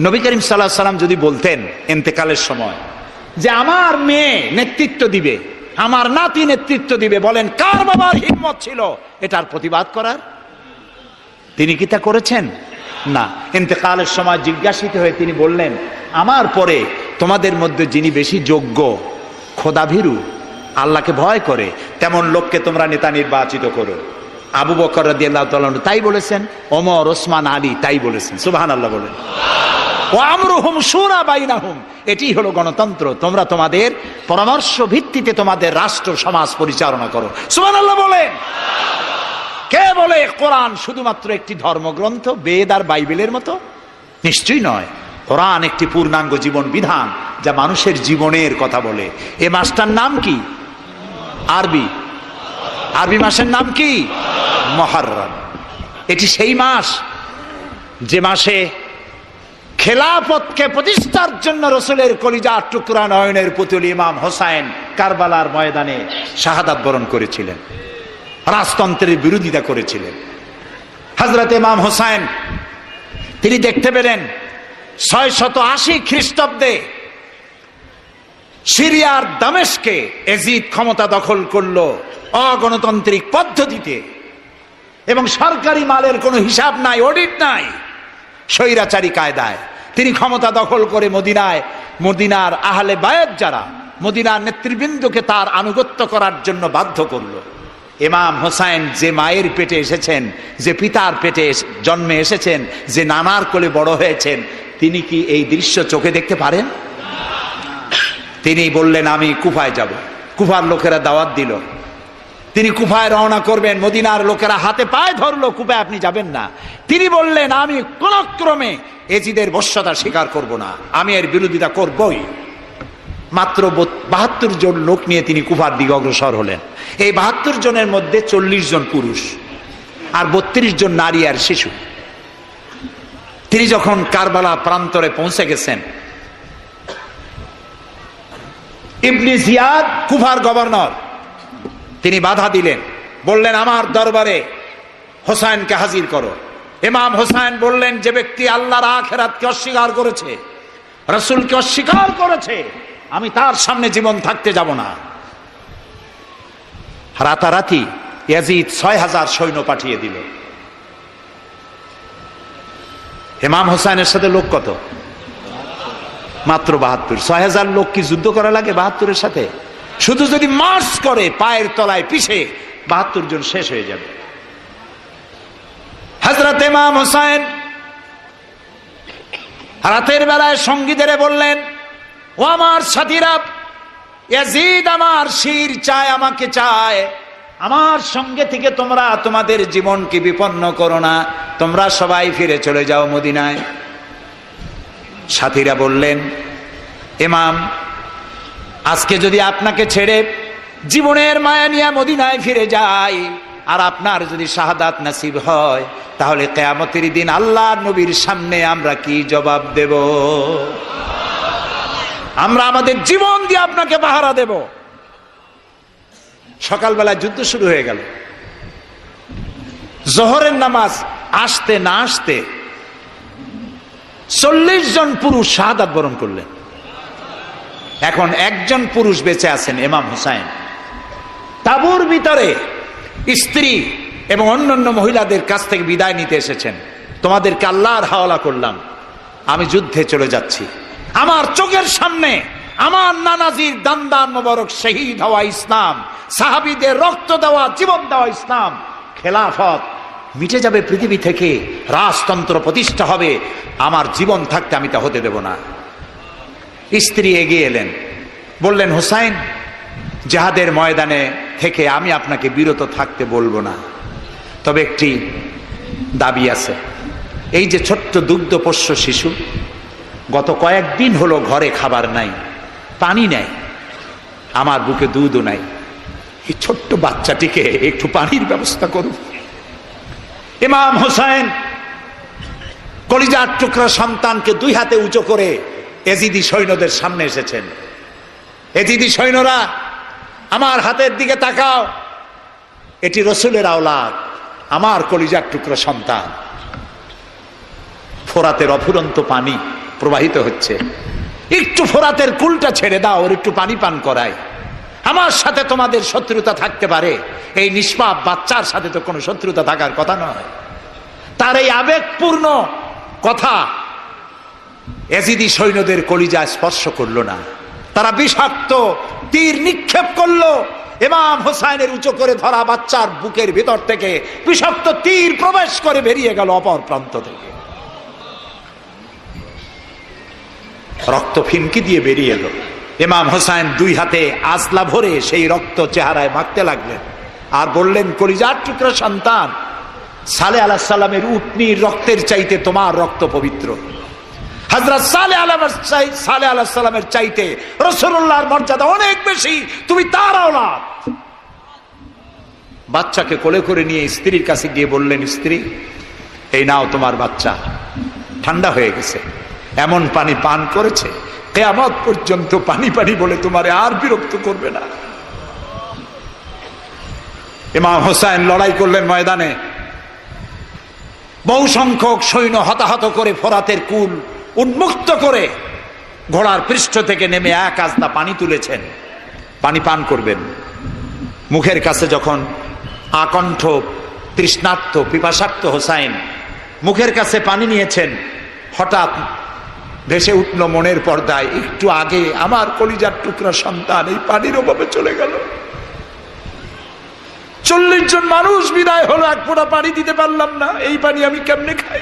নবী করিম সাল্লাহ সাল্লাম যদি বলতেন এন্তেকালের সময় যে আমার মেয়ে নেতৃত্ব দিবে, আমার নাতি নেতৃত্ব দিবে, বলেন, কার বাবার হিম্মত ছিল? এটার প্রতিবাদ করার? তিনি কি তা করেছেন? না। এতেকালের সময় জিজ্ঞাসিত হয়ে তিনি বললেন, আমার পরে তোমাদের মধ্যে যিনি বেশি যোগ্য, খোদাভীরু, আল্লাহকে ভয় করে, তেমন লোককে তোমরা নেতা নির্বাচিত করো। আবু বকর রাদিয়াল্লাহু তাআলা তাই বলেছেন, ওমর, ওসমান, আলী তাই বলেছেন। সুবহানাল্লাহ বলেন। এটি হলো গণতন্ত্র। তোমরা তোমাদের পরামর্শ ভিত্তিতে তোমাদের রাষ্ট্র, সমাজ পরিচালনা করো। সুমান আল্লাহ বলেন। কে বলে কোরআন শুধুমাত্র একটি ধর্মগ্রন্থ, বেদ আর বাইবেলের মতো? নিশ্চয়ই নয়। কোরআন একটি পূর্ণাঙ্গ জীবন বিধান, যা মানুষের জীবনের কথা বলে। এ মাসটার নাম কি? আরবি। আরবি মাসের নাম কি? মহারম। এটি সেই মাস, যে মাসে খেলাফতকে প্রতিষ্ঠার জন্য রসুলের কলিজা টুকরা নয়নের পুতুল ইমাম হোসাইন কারবালার ময়দানে শাহাদাত বরণ করেছিলেন। রাজতন্ত্রের বিরোধিতা করেছিলেন। হজরত ইমাম হোসাইন, তিনি দেখতে পেলেন ছয় শত আশি খ্রিস্টাব্দে সিরিয়ার দামেশকে এজিদ ক্ষমতা দখল করল অগণতান্ত্রিক পদ্ধতিতে এবং সরকারি মালের কোনো হিসাব নাই, অডিট নাই, স্বৈরাচারী কায়দায়। তিনি ক্ষমতা দখল করে মদিনায়, মদিনার আহলে বায়ত যারা মদিনার নেতৃবৃন্দকে তার আনুগত্য করার জন্য বাধ্য করল। ইমাম হোসাইন যে মায়ের পেটে এসেছেন, যে পিতার পেটে জন্মে এসেছেন, যে নানার কোলে বড় হয়েছেন, তিনি কি এই দৃশ্য চোখে দেখতে পারেন? তিনি বললেন, আমি কুফায় যাব। কুফার লোকেরা দাওয়াত দিল। তিনি কুফায় রওনা করবেন, মদিনার লোকেরা হাতে পায়ে ধরলো, কুফায় আপনি যাবেন না। তিনি বললেন, আমি কোন ক্রমে এজিদের বশ্যতা স্বীকার করব না, আমি এর বিরোধিতা করবই। মাত্র বাহাত্তর জন লোক নিয়ে তিনি কুফার দিকে অগ্রসর হলেন। এই বাহাত্তর জনের মধ্যে চল্লিশ জন পুরুষ আর বত্রিশ জন নারী আর শিশু। তিনি যখন কারবালা প্রান্তরে পৌঁছে গেছেন, ইবনি জিয়াদ কুফার গভর্নর তিনি বাধা দিলেন। বললেন, আমার দরবারে হোসাইনকে হাজির করো। ইমাম হোসাইন বললেন, যে ব্যক্তি আল্লাহর আখেরাতকে অস্বীকার করেছে, রসুলকে অস্বীকার করেছে, আমি তার সামনে জীবন থাকতে যাব না। রাতারাতি ইয়াজিদ ছয় হাজার সৈন্য পাঠিয়ে দিল। হেমাম হোসাইনের সাথে লোক কত? মাত্র বাহাত্তর। ছয় হাজার লোক কি যুদ্ধ করা লাগে বাহাত্তরের সাথে? শুধু যদি মার্চ করে পায়ের তলায় পিছে বাহাত্তর জন শেষ হয়ে যাবে। হজরত ইমাম হোসাইন রাতের বেলায় সঙ্গীদের বললেন, ও আমার সাথীরা, ইয়াজিদ আমার শির চায়, আমাকে চায়। আমার সঙ্গে থেকে তোমরা তোমাদের জীবনকে বিপন্ন করো না। তোমরা সবাই ফিরে চলে যাও মদিনায়। সাথীরা বললেন, ইমাম আজকে যদি আপনাকে ছেড়ে জীবনের মায়া নিয়ে মদিনায় ফিরে যাই, আর আপনার যদি শাহাদাত নাসিব হয়, তাহলে কেয়ামতের দিন আল্লাহ নবীর সামনে আমরা কি জবাব দেব? আমরা আমাদের জীবন দিয়ে আপনাকে পাহারা দেব। সকালবেলা যুদ্ধ শুরু হয়ে গেল। জহরের নামাজ আসতে না আসতে চল্লিশ জন পুরুষ শাহাদাত বরণ করলেন। এখন একজন পুরুষ বেঁচে আছেন এমাম হুসাইন। তাবুর ভিতরে স্ত্রী এবং অন্যান্য মহিলাদের কাছ থেকে বিদায় নিতে এসেছেন। তোমাদেরকে আল্লাহর হাওলা করলাম। আমি যুদ্ধে চলে যাচ্ছি। আমার চোখের সামনে আমার নানাজির দান্দান মোবারক শহীদ হওয়া ইসলাম, সাহাবিদের রক্ত দেওয়া, জীবন দেওয়া ইসলাম। খেলাফত মিটে যাবে পৃথিবী থেকে, রাজতন্ত্র প্রতিষ্ঠা হবে। আমার জীবন থাকতে আমি তা হতে দেব না। স্ত্রী এগিয়ে এলেন। বললেন, হোসাইন, জাহাদের ময়দানে থেকে আমি আপনাকে বিরত থাকতে বলব না। তবে একটি দাবি আছে। এই যে ছোট্ট দুগ্ধ পোষ্য শিশু, গত কয়েকদিন হলো ঘরে খাবার নাই, পানি নাই, আমার বুকে দুধও নাই। এই ছোট্ট বাচ্চাটিকে একটু পানির ব্যবস্থা করুন। ইমাম হোসেন কলিজার টুকরা সন্তানকে দুই হাতে উঁচু করে এজিদি সৈন্যদের সামনে এসেছেন। এজিদি সৈন্যরা, আমার হাতের দিকে তাকাও। এটি রসুলের আওলাদ, আমার কলিজার টুকরো সন্তান। ফোরাতের অফুরন্ত পানি প্রবাহিত হচ্ছে। একটু ফোরাতের কুলটা ছেড়ে দাও, ওর একটু পানি পান করায়। আমার সাথে তোমাদের শত্রুতা থাকতে পারে। এই নিষ্পাপ বাচ্চার সাথে তো কোনো শত্রুতা থাকার কথা নয়। তার এই আবেগপূর্ণ কথা এজিদি সৈন্যদের কলিজা স্পর্শ করল না। তারা বিষাক্ত, তীর নিক্ষেপ করল। ইমাম হোসাইনের উঁচু করে ধরা বাচ্চার বুকের ভিতর থেকে বিষাক্ত তীর প্রবেশ করে বেরিয়ে গেল অপর প্রান্ত থেকে। রক্ত ফিনকি দিয়ে বেরিয়ে এলো। ইমাম হোসাইন দুই হাতে আজলা ভরে সেই রক্ত চেহারায় মাখতে লাগলেন আর বললেন, কলিজার টুকরো সন্তান, সালে আলাহ সাল্লামের উটনির রক্তের চাইতে তোমার রক্ত পবিত্র। হজরত সালে আলমের সালে চাইতে রসুল্লাহর মর্যাদা অনেক বেশি। তুমি তার আওলাদ। বাচ্চাকে কোলে করে নিয়ে স্ত্রীর কাছে গিয়ে বললেন, স্ত্রী, এই নাও তোমার বাচ্চা। ঠান্ডা হয়ে গেছে। এমন পানি পান করেছে, কেয়ামত পর্যন্ত পানি পানি বলে তোমারে আর বিরক্ত করবে না। ইমাম হোসাইন লড়াই করলেন ময়দানে। বহু সংখ্যক সৈন্য হতাহত করে ফোরাতের কুল উন্মুক্ত করে ঘোড়ার পৃষ্ঠ থেকে নেমে এক আজদা পানি তুলেছেন। পানি পান করবেন। মুখের কাছে যখন আকণ্ঠ, তৃষ্ণার্ত পিপাসার্থ হোসাইন মুখের কাছে পানি নিয়েছেন, হঠাৎ ভেসে উঠল মনের পর্দায়, একটু আগে আমার কলিজার টুকরা সন্তান এই পানির অভাবে চলে গেল। চল্লিশ জন মানুষ বিদায় হলো, এক ফোঁটা পানি দিতে পারলাম না, এই পানি আমি কেমনে খাই?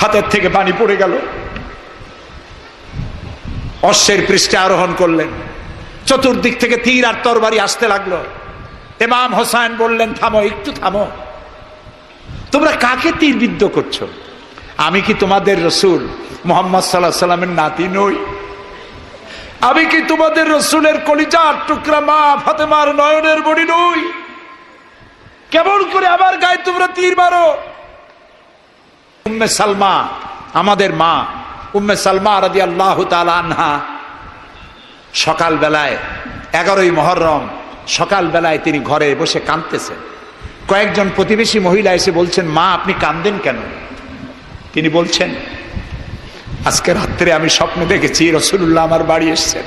হাতের থেকে পানি পড়ে গেল। অশ্বের পৃষ্ঠে আরোহণ করলেন। চতুর্দিক থেকে তীর আর তরবারি আসতে লাগল। এমাম হোসাইন বললেন, থামো, একটু থামো। তোমরা কাকে তীর বিদ্ধ করছ? আমি কি তোমাদের রসুল? মোহাম্মদ সাল্লাহ সাল্লামের নাতি নই। আমি কি তোমাদের রসুলের কলিজার টুকরা মা ফাতেমার নয়নের বড়ি নই? কেমন করে আমার গায়ে তোমরা তীর মারো? উম্মে সালমা, আমাদের মা, উম্মে সালমা রাজি আল্লাহ আনহা। সকাল বেলায় এগারোই মহরম সকাল বেলায় তিনি ঘরে বসে কাঁদতেছেন। কয়েকজন প্রতিবেশী মহিলা এসে বলছেন, মা, আপনি কান্দেন কেন? তিনি বলছেন, আজকে রাত্রে আমি স্বপ্ন দেখেছি রসুল্লাহ আমার বাড়ি এসছেন।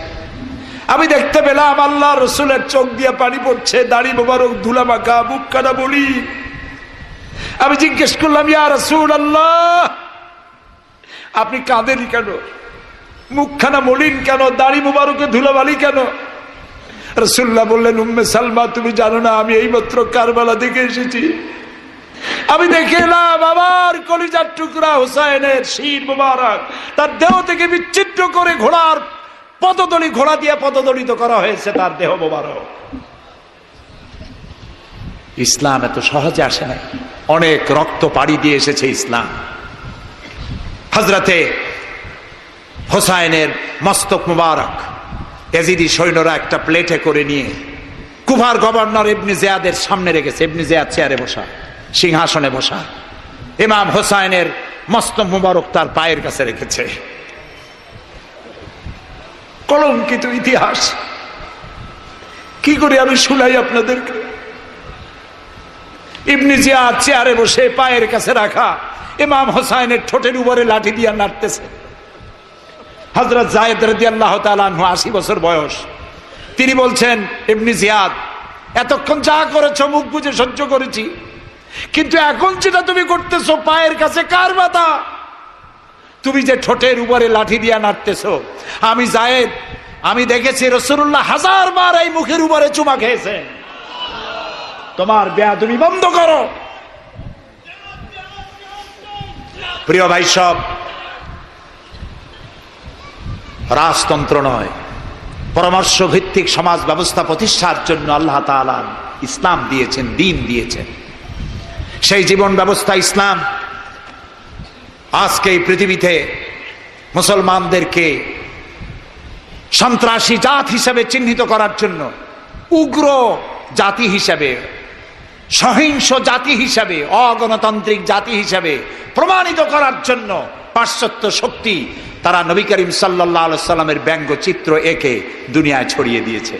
আমি দেখতে পেলাম আল্লাহ রসুলের চোখ দিয়ে পানি পড়ছে, দাড়ি মোবারক ধুলা মাখা বুক কাটা বলি। আমি জিজ্ঞেস করলাম আপনি কাঁদেনি কেন? মুখখানা মলিন কেন? দাড়ি মোবারকে ধুলাবালি কেন? রসুল্লাহ বললেন, উম্মে সালমা, তুমি জানো না, আমি এইমাত্র কারবালা দেখে এসেছি। আমি দেখে এলাম আবার কলিজার টুকরা হুসাইনের শির মোবারক। তার দেহ থেকে বিচ্ছিন্ন করে ঘোড়ার পদদলি, ঘোড়া দিয়ে পদদলিত করা হয়েছে তার দেহ মোবারক। ইসলাম এত সহজে আসে না অনেক রক্ত পাড়ি দিয়ে এসেছে ইসলাম। হজরতে হোসাইনের মস্তক মুবারক এজিদি সৈন্যরা একটা প্লেটে করে নিয়ে কুভার গভর্নর ইবনি জিয়াদের সামনে রেখেছে। ইবনি জিয়াদ চেয়ারে বসা, সিংহাসনে বসা। ইমাম হোসাইনের মস্তক মুবারক তার পায়ের কাছে রেখেছে। কলঙ্কিত ইতিহাস। কি করে আমি শুনাই আপনাদেরকে? ইবনি জিয়াদ চেয়ারে বসে পায়ের কাছে রাখা ইমাম হোসাইনের ঠোঁটের উপরে লাঠি দিয়া নাড়তেছে। হজরত জায়দ রদি আল্লাহ তালু আশি বছর বয়স। তিনি বলছেন এমনি জিয়াদ, এতক্ষণ যা করেছ, মুখ বুঝে সহ্য করেছি। কিন্তু এখন যেটা তুমি করতেছো, পায়ের কাছে কার বাতা তুমি যে ঠোঁটের উপরে লাঠি দিয়া নাড়তেছ, আমি জায়েদ, আমি দেখেছি রসুল্লাহ হাজার বার এই মুখের উপরে চুমা খেয়েছে তোমার বেয়া তুমি বন্ধ করো। প্রিয় ভাই সব, রাজতন্ত্র নয় পরামর্শ ভিত্তিক সমাজ ব্যবস্থা প্রতিষ্ঠার জন্য আল্লাহ ইসলাম দিয়েছেন, দিন দিয়েছেন। সেই জীবন ব্যবস্থা ইসলাম আজকে এই পৃথিবীতে মুসলমানদেরকে সন্ত্রাসী জাত হিসাবে চিহ্নিত করার জন্য উগ্র জাতি হিসাবে সহিংস জাতি হিসাবে, অগণতান্ত্রিক জাতি হিসাবে প্রমাণিত করার জন্য পাশ্চাত্য শক্তি তারা নবী করিম সাল্লাহ সাল্লামের ব্যঙ্গ চিত্র একে দুনিয়ায় ছড়িয়ে দিয়েছে।